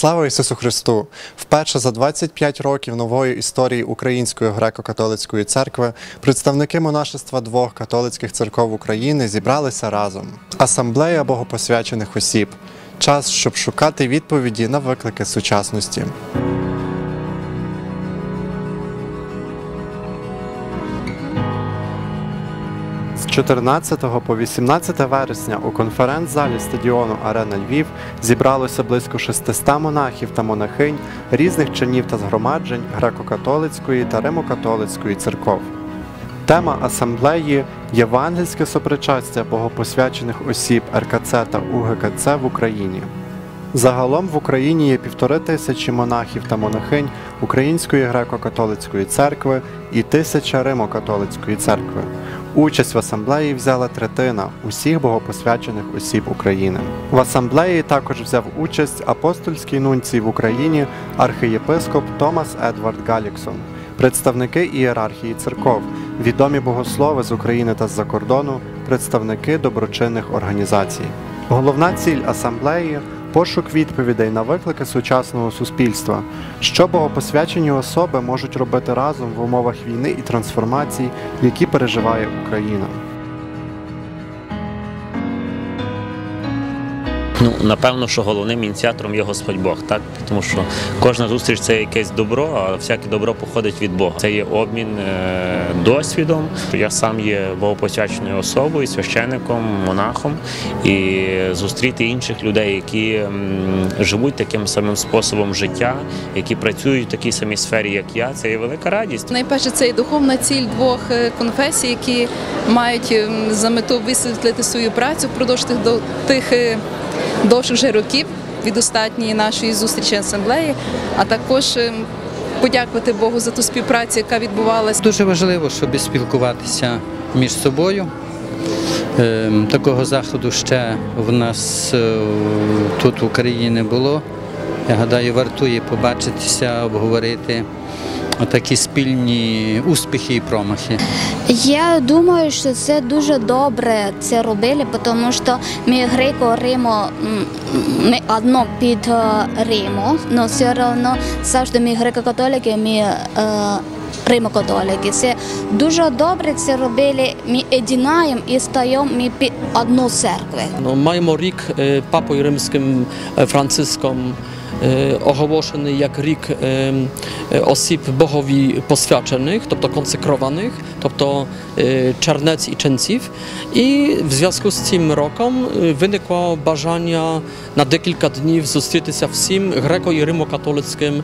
Слава Ісусу Христу! Вперше за 25 років нової історії Української греко-католицької церкви представники монашества двох католицьких церков України зібралися разом. Асамблея богопосвячених осіб. Час, щоб шукати відповіді на виклики сучасності. 14 по 18 вересня у конференц-залі стадіону Арена Львів зібралося близько 600 монахів та монахинь різних чинів та згромаджень греко-католицької та римо-католицької церков. Тема асамблеї Євангельське сопричастя богопосвячених осіб РКЦ та УГКЦ в Україні. Загалом в Україні є півтори тисячі монахів та монахинь Української греко-католицької церкви і тисяча Римо-католицької церкви. Участь в асамблеї взяла третина усіх богопосвячених осіб України. В асамблеї також взяв участь апостольський нунцій в Україні архієпископ Томас Едвард Галіксон, представники ієрархії церков, відомі богослови з України та з-за кордону, представники доброчинних організацій. Головна ціль асамблеї пошук відповідей на виклики сучасного суспільства, що богопосвячені особи можуть робити разом в умовах війни і трансформацій, які переживає Україна. Ну, напевно, що головним ініціатором є Господь Бог, так? Тому що кожна зустріч це якесь добро, а всяке добро походить від Бога. Це є обмін е, досвідом. Я сам є богопосвяченою особою, священником, монахом, і зустріти інших людей, які живуть таким самим способом життя, які працюють в такій самій сфері, як я, це є велика радість. Найперше, це і духовна ціль двох е, конфесій, які мають за мету висвітлити свою працю впродовж тих до тих е, довших вже років від останньої нашої зустрічі асамблеї, а також ем, подякувати Богу за ту співпрацю, яка відбувалася. Дуже важливо, щоб спілкуватися між собою. Ем, Такого заходу ще в нас е, тут в Україні не було. Я гадаю, вартує побачитися, обговорити такі спільні успіхи і промахи. Я думаю, що це дуже добре це робили, тому що ми греко Римо ми одно під е, Римо, але все одно завжди ми греко-католики, ми е, Римо-католики. Це дуже добре це робили. Ми єдинаємо і стаємо ми під одну церкву. No, маємо рік е, папою римським Франциском оголошений як рік осіб богові посвячених, тобто консекрованих, тобто czarnec і ченців. І в зв'язку з цим роком виникло бажання на декілька днів зустрітися всім греко- і римокатолицьким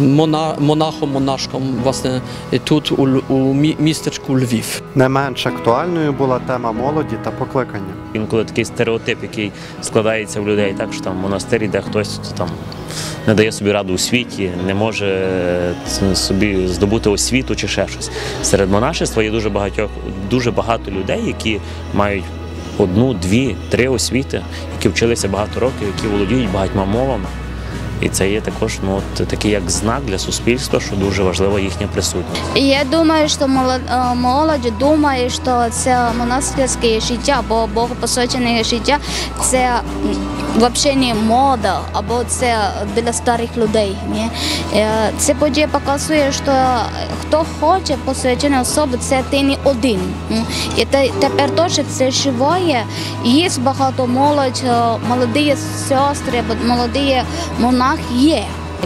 мона, монахом, монашком, власне, тут у містечку Львів. Не менш актуальною була тема молоді та покликання. Інколи такий стереотип, який складається в людей, так що там в монастирі, де хтось там не дає собі раду у світі, не може е, собі здобути освіту чи ще щось. Серед монашества є дуже багатьох, дуже багато людей, які мають одну, дві, три освіти, які вчилися багато років, які володіють багатьма мовами. І це є також ну, от, такий як знак для суспільства, що дуже важлива їхня присутність. І я думаю, що е, молодь думає, що це монастирське життя, бо богопосвячене життя це взагалі не мода, або це для старих людей. Ні? Це подія показує, що хто хоче посвячена особа, це ти не один. І те- тепер теж це живає. Є багато молодь, е, молоді сестри, молоді монахи є.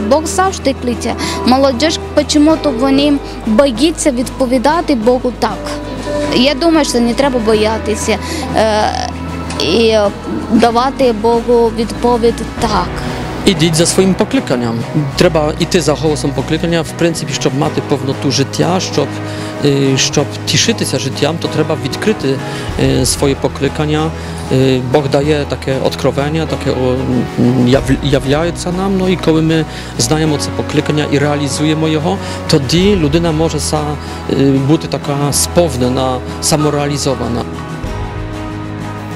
Бог завжди кличе. Молодіж, чому-то вони боїться відповідати Богу так. Я думаю, що не треба боятися е, і давати Богу відповідь так. Ідіть за своїм покликанням. Треба йти за голосом покликання, в принципі, щоб мати повноту життя, щоб, е, щоб тішитися життям, то треба відкрити е, своє покликання. Е, Бог дає таке откровення, таке являється нам. Ну і коли ми знаємо це покликання і реалізуємо його, тоді людина може бути така сповнена, самореалізована.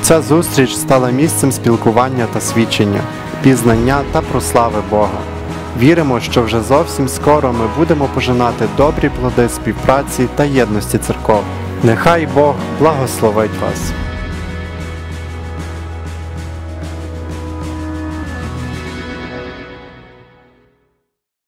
Ця зустріч стала місцем спілкування та свідчення, пізнання та прослави Бога. Віримо, що вже зовсім скоро ми будемо пожинати добрі плоди співпраці та єдності церков. Нехай Бог благословить вас!